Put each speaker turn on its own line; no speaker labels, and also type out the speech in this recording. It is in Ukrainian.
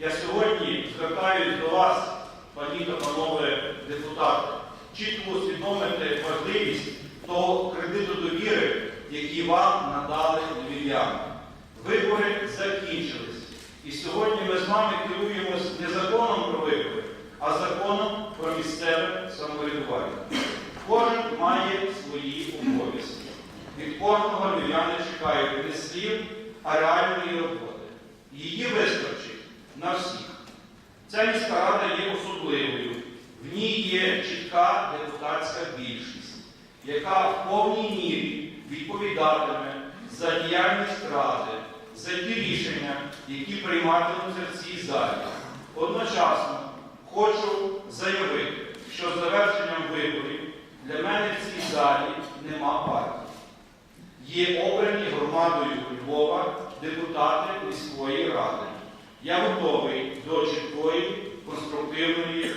Я сьогодні звертаюсь до вас, пані та панове депутати, чітко усвідомити важливість того кредиту довіри, який вам надали львів'яни. Вибори закінчились. І сьогодні ми з вами керуємось не законом про вибори, а законом про місцеве самоврядування. Кожен має свої обов'язки. Від кожного львів'яни чекають не слів, а реальної роботи. Її вистачить. Ця міська рада є особливою. В ній є чітка депутатська більшість, яка в повній мірі відповідатиме за діяльність ради, за ті рішення, які прийматимуться в цій залі. Одночасно хочу заявити, що з завершенням виборів для мене в цій залі нема партії. Є обрані громадою Львова депутати міської ради. Я готовий Hallelujah.